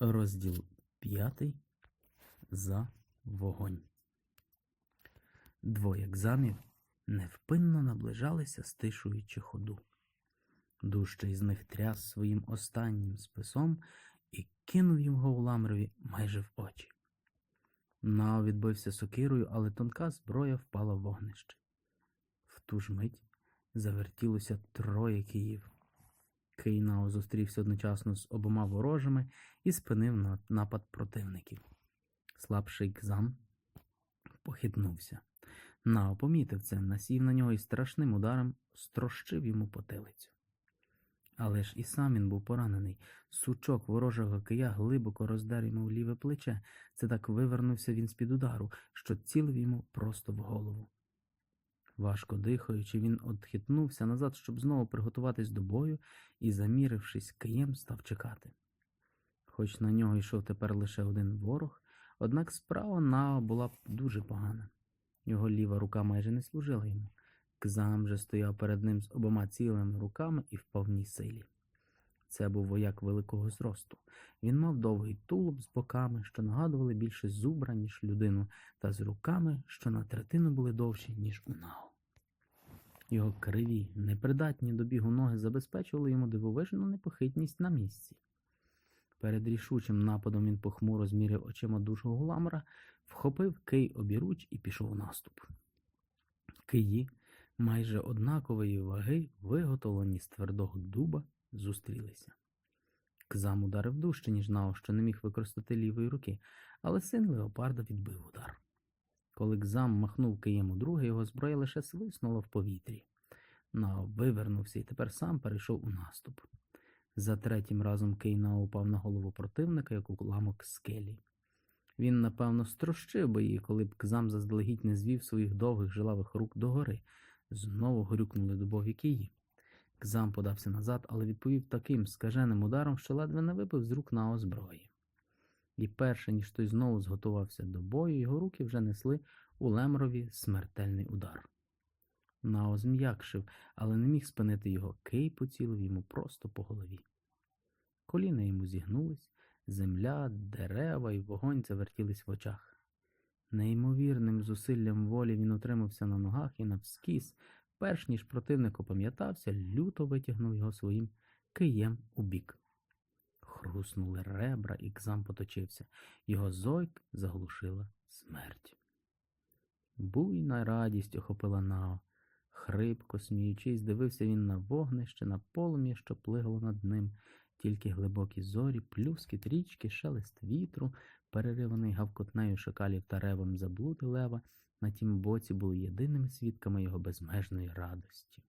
Розділ п'ятий за вогонь. Двоє екзамів невпинно наближалися, стишуючи ходу. Дужчий з них тряс своїм останнім списом і кинув його уламрові майже в очі. Нао відбився сокирою, але тонка зброя впала в вогнище. В ту ж мить завертілося троє київ. Кейнао зустрівся одночасно з обома ворожими і спинив на- напад противників. Слабший Кзам похитнувся. Нао помітив це, насів на нього і страшним ударом строщив йому потилицю. Але ж і сам він був поранений. Сучок ворожого кия глибоко роздер йому в ліве плече. Це так вивернувся він з-під удару, що цілив йому просто в голову. Важко дихаючи, він отхитнувся назад, щоб знову приготуватись до бою, і, замірившись києм, став чекати. Хоч на нього йшов тепер лише один ворог, однак справа Нао була дуже погана. Його ліва рука майже не служила йому. Кзам же стояв перед ним з обома цілими руками і в повній силі. Це був вояк великого зросту. Він мав довгий тулуб з боками, що нагадували більше зубра, ніж людину, та з руками, що на третину були довші, ніж у Нао. Його криві, непридатні до бігу ноги забезпечували йому дивовижну непохитність на місці. Перед рішучим нападом він похмуро зміряв очима дужого гуламора, вхопив кий обіруч і пішов у наступ. Киї, майже однакової ваги, виготовлені з твердого дуба, зустрілися. Кзам ударив дужче, ніж Нао, що не міг використати лівої руки, але син леопарда відбив удар. Коли Кзам махнув києм у друге, його зброя лише свиснула в повітрі. Нао вивернувся і тепер сам перейшов у наступ. За третім разом Кий Нао упав на голову противника, як уламок скелі. Він, напевно, строщив би її, коли б Кзам заздалегідь не звів своїх довгих жилавих рук догори. Знову грюкнули дубові киї. Кзам подався назад, але відповів таким скаженим ударом, що ледве не випив з рук Нао зброї. І перше, ніж той знову зготувався до бою, його руки вже несли у лемрові смертельний удар. Нао зм'якшив, але не міг спинити його. Кий поцілив йому просто по голові. Коліна йому зігнулись, земля, дерева і вогонь завертілись в очах. Неймовірним зусиллям волі він утримався на ногах і навскіз, перш ніж противник опам'ятався, люто витягнув його своїм києм у бік. Хруснули ребра, і кзам поточився. Його зойк заглушила смерть. Буйна радість охопила Нао. Хрипко, сміючись, дивився він на вогнище, на полум'я, що плигло над ним, тільки глибокі зорі, плюскіт річки, шелест вітру, перериваний гавкотнею шакалів та ревом заблуди лева, на тім боці були єдиними свідками його безмежної радості.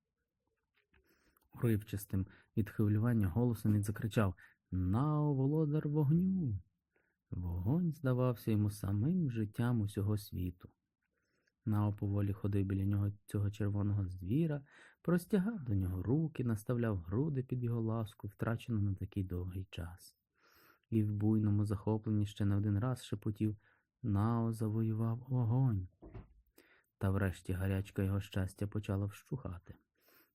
Уривчастим від хвилювання голосом він закричав Нао, володар вогню. Вогонь здавався йому самим життям усього світу. Нао поволі ходив біля нього цього червоного звіра, простягав до нього руки, наставляв груди під його ласку, втрачену на такий довгий час. І в буйному захопленні ще не один раз шепотів Нао завоював огонь. Та врешті гарячка його щастя почала вщухати.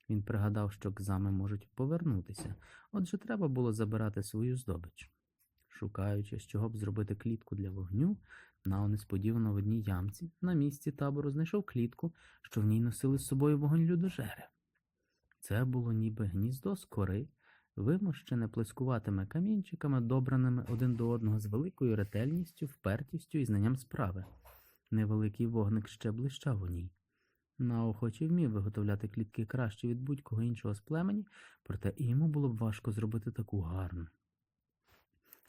Він пригадав, що кзами можуть повернутися, отже треба було забирати свою здобич. Шукаючи, з чого б зробити клітку для вогню, Нао несподівано в одній ямці на місці табору знайшов клітку, що в ній носили з собою вогонь людожери. Це було ніби гніздо з кори, вимощене плескуватими камінчиками, добраними один до одного з великою ретельністю, впертістю і знанням справи. Невеликий вогник ще блищав у ній. Нао хоч і вмів виготовляти клітки краще від будь-кого іншого з племені, проте і йому було б важко зробити таку гарну.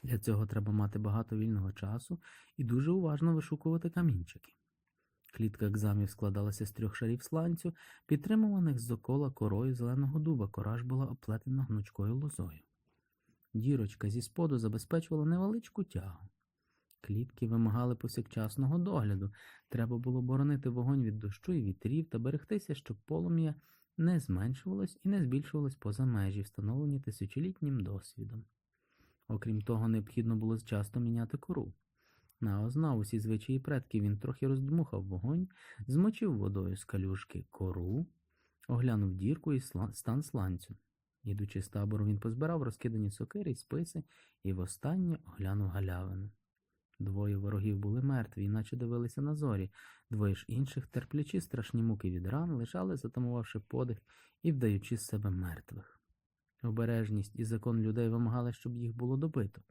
Для цього треба мати багато вільного часу і дуже уважно вишукувати камінчики. Клітка екзамів складалася з трьох шарів сланцю, підтримуваних зокола корою зеленого дуба, кора ж була оплетена гнучкою лозою. Дірочка зі споду забезпечувала невеличку тягу. Клітки вимагали повсякчасного догляду. Треба було боронити вогонь від дощу і вітрів та берегтися, щоб полум'я не зменшувалось і не збільшувалось поза межі, встановлені тисячолітнім досвідом. Окрім того, необхідно було часто міняти кору. Нао знав усі звичаї предків, він трохи роздмухав вогонь, змочив водою з калюшки кору, оглянув дірку і стан сланцю. Ідучи з табору, він позбирав розкидані сокири й списи і востаннє оглянув галявину. Двоє ворогів були мертві, іначе дивилися на зорі, двоє ж інших, терплячи страшні муки від ран, лежали, затамувавши подих і вдаючи з себе мертвих. Обережність і закон людей вимагали, щоб їх було добито.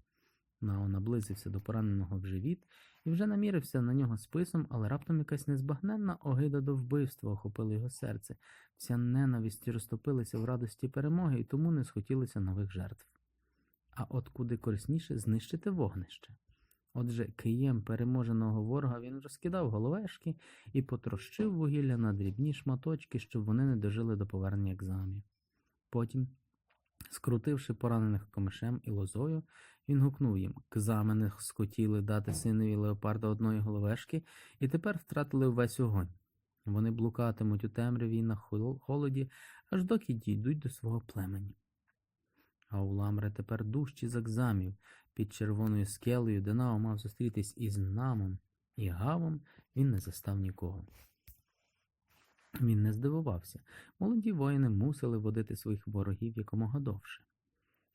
Нао наблизився до пораненого в живіт і вже намірився на нього списом, але раптом якась незбагненна огида до вбивства охопила його серце. Вся ненависть розтопилася в радості перемоги і тому не схотілося нових жертв. А от куди корисніше знищити вогнище. Отже, києм переможеного ворога він розкидав головешки і потрощив вугілля на дрібні шматочки, щоб вони не дожили до повернення екзамів. Потім, скрутивши поранених комишем і лозою, він гукнув їм Кзамени схотіли дати синові леопарда одної головешки і тепер втратили весь огонь. Вони блукатимуть у темряві й на холоді, аж доки дійдуть до свого племені. А у Ламре тепер дужчі з екзамів. Під червоною скелею, де Нао мав зустрітись із намом і гавом, він не застав нікого. Він не здивувався. Молоді воїни мусили водити своїх ворогів якомога довше.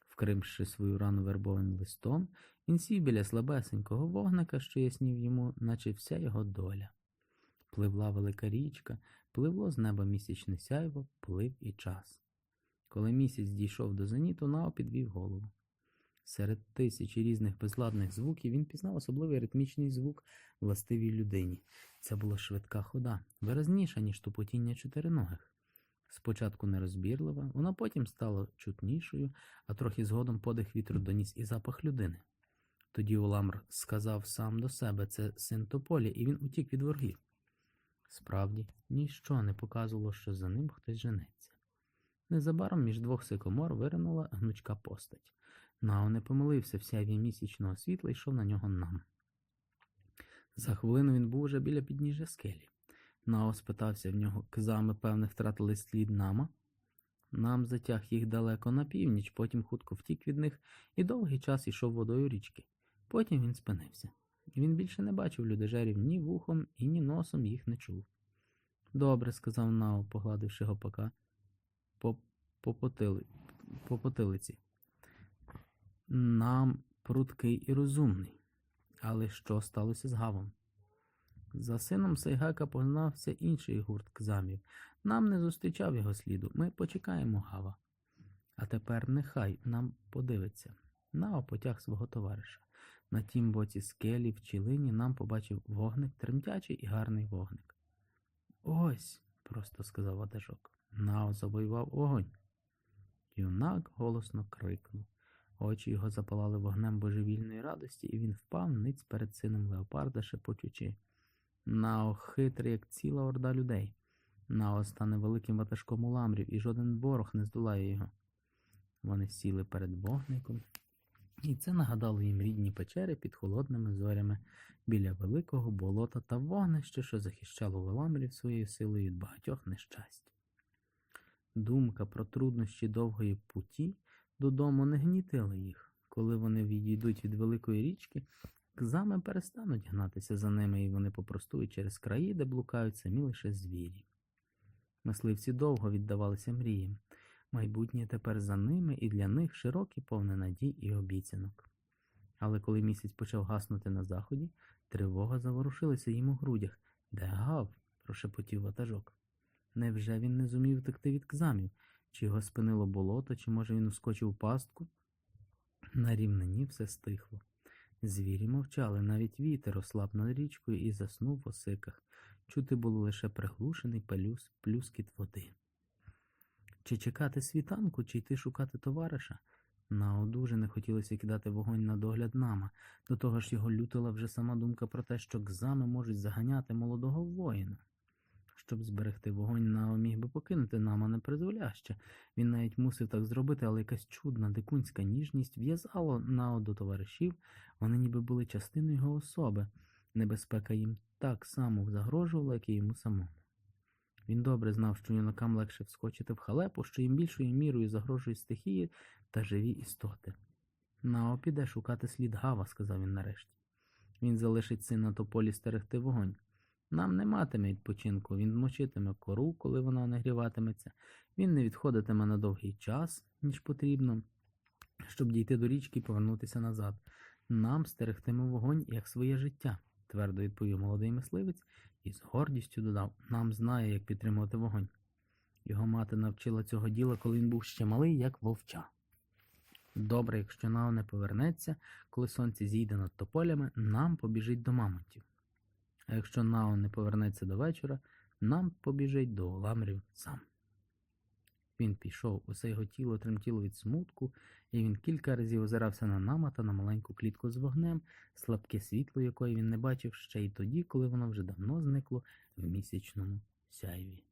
Вкримши свою рану вербовим листом, він сів біля слабесенького вогника, що яснів йому, наче вся його доля. Пливла велика річка, пливло з неба місячне сяйво, плив і час. Коли місяць дійшов до зеніту, Нао підвів голову. Серед тисячі різних безладних звуків він пізнав особливий ритмічний звук властивій людині. Це була швидка хода, виразніша, ніж тупотіння чотириногих. Спочатку нерозбірлива, вона потім стала чутнішою, а трохи згодом подих вітру доніс і запах людини. Тоді Уламр сказав сам до себе це син тополі, і він утік від ворогів. Справді, ніщо не показувало, що за ним хтось женеться. Незабаром між двох сикомор виринула гнучка постать. Нао не помилився в сяйві місячного світла йшов на нього нам. За хвилину він був уже біля підніжжя скелі. Нао спитався в нього, кзами, певне, втратили слід нама. Нам затяг їх далеко на північ, потім хутко втік від них і довгий час йшов водою річки. Потім він спинився. Він більше не бачив людожерів ні вухом і ні носом їх не чув. Добре, сказав Нао, погладивши гопака по, по, потили, по потилиці. Нам пруткий і розумний. Але що сталося з Гавом? За сином Сайгака погнався інший гурт кзамів. Нам не зустрічав його сліду. Ми почекаємо Гава. А тепер нехай нам подивиться. Нао потяг свого товариша. На тім боці скелі в чілині нам побачив вогник, тремтячий і гарний вогник. Ось, просто сказав ватажок. Нао завоював огонь. Юнак голосно крикнув. Очі його запалали вогнем божевільної радості, і він впав ниць перед сином леопарда, шепочучи. наохитрий, як ціла орда людей. Нао стане великим ватажком уламрів, і жоден ворог не здолає його. Вони сіли перед вогником, і це нагадало їм рідні печери під холодними зорями біля великого болота та вогнище, що захищало уламрів своєю силою від багатьох нещасть. Думка про труднощі довгої путі додому не гнітила їх. Коли вони відійдуть від великої річки, кзами перестануть гнатися за ними, і вони попростують через краї, де блукають самі лише звірі. Мисливці довго віддавалися мріям. Майбутнє тепер за ними і для них широкі повне надій і обіцянок. Але коли місяць почав гаснути на заході, тривога заворушилася їм у грудях. Де гав? прошепотів ватажок. Невже він не зумів втекти від кзамів? Чи його спинило болото, чи може він ускочив у пастку? На рівнині все стихло. Звірі мовчали, навіть вітер ослаб над річкою і заснув в осиках. Чути було лише приглушений палюс, плюскіт води. Чи чекати світанку, чи йти шукати товариша? Нао дуже не хотілося кидати вогонь на догляд нама. До того ж його лютила вже сама думка про те, що кзами можуть заганяти молодого воїна. Щоб зберегти вогонь, Нао міг би покинути нама непризволяще. Він навіть мусив так зробити, але якась чудна дикунська ніжність в'язала Нао до товаришів, вони ніби були частиною його особи. Небезпека їм так само загрожувала, як і йому самому. Він добре знав, що юнакам легше вскочити в халепу, що їм більшою мірою загрожують стихії та живі істоти. Нао піде шукати слід Гава, сказав він нарешті. Він залишить сина тополі стерегти вогонь. Нам не матиме відпочинку, він мочитиме кору, коли вона нагріватиметься, він не відходитиме на довгий час, ніж потрібно, щоб дійти до річки і повернутися назад. Нам стерегтиме вогонь як своє життя, твердо відповів молодий мисливець і з гордістю додав: нам знає, як підтримувати вогонь. Його мати навчила цього діла, коли він був ще малий, як вовча. Добре, якщо Нао не повернеться, коли сонце зійде над тополями, нам побіжить до мамонтів. А якщо Нао не повернеться до вечора, нам побіжить до ламрів сам. Він пішов, усе його тіло тремтіло від смутку, і він кілька разів озирався на нама та на маленьку клітку з вогнем, слабке світло якої він не бачив ще й тоді, коли воно вже давно зникло в місячному сяйві.